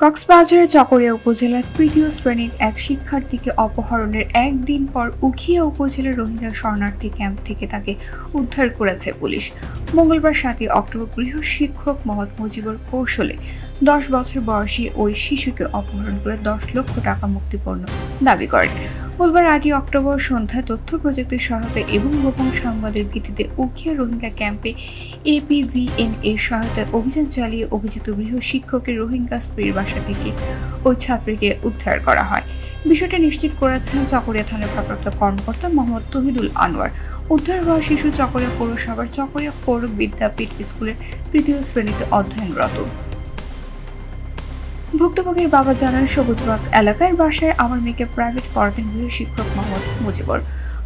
কক্সবাজারের চকরিয়া উপজেলার তৃতীয় শ্রেণির এক শিক্ষার্থীকে অপহরণের একদিন পর উখিয়া উপজেলার রোহিঙ্গা শরণার্থী ক্যাম্প থেকে তাকে উদ্ধার করেছে পুলিশ। মঙ্গলবার সাতই অক্টোবর গৃহ শিক্ষক মহৎ মুজিবর কৌশলে দশ বছর বয়সী ওই শিশুকে অপহরণ করে দশ লক্ষ টাকা মুক্তিপণ্য দাবি করেন। বুধবার আটই অক্টোবর সন্ধ্যায় তথ্য প্রযুক্তির সহায়তা এবং গোপন সংবাদের ভিত্তিতে উখিয়া রোহিঙ্গা ক্যাম্পে এপিভিএন এর সহায়তায় অভিযান চালিয়ে অভিযুক্ত গৃহ শিক্ষকের রোহিঙ্গা স্ত্রীর বাসা থেকে ওই ছাত্রীকে উদ্ধার করা হয়। বিষয়টি নিশ্চিত করেছেন চকরিয়া থানার ভারপ্রাপ্ত কর্মকর্তা মোহাম্মদ তহিদুল আনোয়ার। উদ্ধার হওয়া শিশু চকরিয়া পৌরসভার চকরিয়া পৌর বিদ্যাপীঠ স্কুলের তৃতীয় শ্রেণীতে অধ্যয়নরত। ভুক্তভোগীর বাবা জানান, সবুজবাগ এলাকার বাসায় আমার মেয়েকে প্রাইভেট পড়াতেন গৃহ শিক্ষক মোহাম্মদ মুজিবর।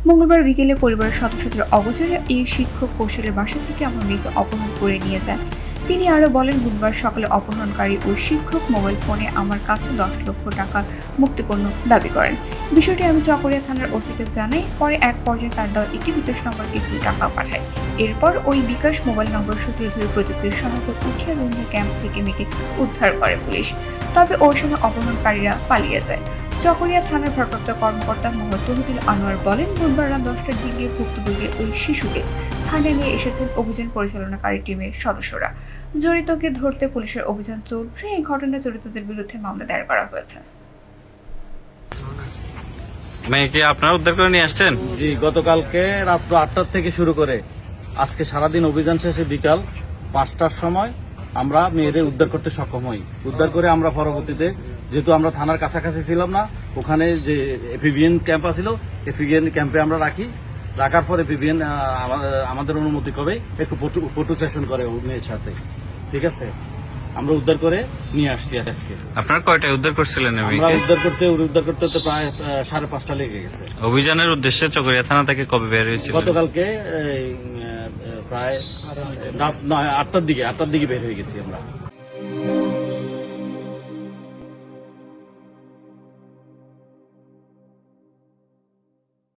মঙ্গলবার বিকেলে পরিবারের সদস্যদের অগোচরে এই শিক্ষক কৌশলের বাসা থেকে আমার মেয়েকে অপহরণ করে নিয়ে যায়। তিনি আরও বলেন, বুধবার সকালে অপহরণকারী ওই শিক্ষক মোবাইল ফোনে আমার কাছে দশ লক্ষ টাকা মুক্তিপণ্য দাবি করেন। বিষয়টি আমি চকরিয়া থানার ওসিকে জানাই, পরে এক পর্যায়ে তার দল একটি বিকাশ নম্বর কিছু টাকা পাঠায়। এরপর ওই বিকাশ মোবাইল নম্বর সূত্রে ধরে প্রযুক্তির সহায়তা উঠিয়া রোহিঙ্গা ক্যাম্প থেকে মেয়েকে উদ্ধার করে পুলিশ। তবে ওই সময় অপহরণকারীরা পালিয়ে যায়। চকরিয়া থানার ভারপ্রাপ্ত কর্মকর্তা মোহাম্মদ তহিদুল আনোয়ার বলেন, বুধবার রাত দশটার দিকে ভুক্তভোগী ওই শিশুকে থানায় নিয়ে এসেছেন অভিযান পরিচালনাকারী টিমের সদস্যরা। জড়িতকে ধরতে পুলিশের অভিযান চলছে। এই ঘটনায় জড়িতদের বিরুদ্ধে মামলা দায়ের করা হয়েছে। মেয়েকে আপনারা উদ্ধার করে নিয়ে আসছেন জি গতকালকে রাত্র আটটার থেকে শুরু করে আজকে সারাদিন অভিযান শেষে বিকাল পাঁচটার সময় আমরা মেয়েদের উদ্ধার করতে সক্ষম হই উদ্ধার করে আমরা পরবর্তীতে যেহেতু আমরা থানার কাছাকাছি ছিলাম না ওখানে যে এফিভিএন ক্যাম্প আছিল এফিভিএন ক্যাম্পে আমরা রাখি রাখার পরে এফিভিএন আমাদের অনুমতি করে একটু ফটো সেশন করে মেয়ের সাথে ঠিক আছে আমরা উদ্ধার করে নিয়ে আসছি আজকে। আপনারা কয়টায় উদ্ধার করছিলেন আমরা উদ্ধার করতে উদ্ধার করতে তো প্রায় সাড়ে পাঁচটা লেগে গেছে। অভিযানের উদ্দেশ্যে চকরিয়া থানা থেকে কবে বের হয়েছিল গতকালকে প্রায় আটটার দিকে আটটার দিকে বের হয়ে গেছি আমরা।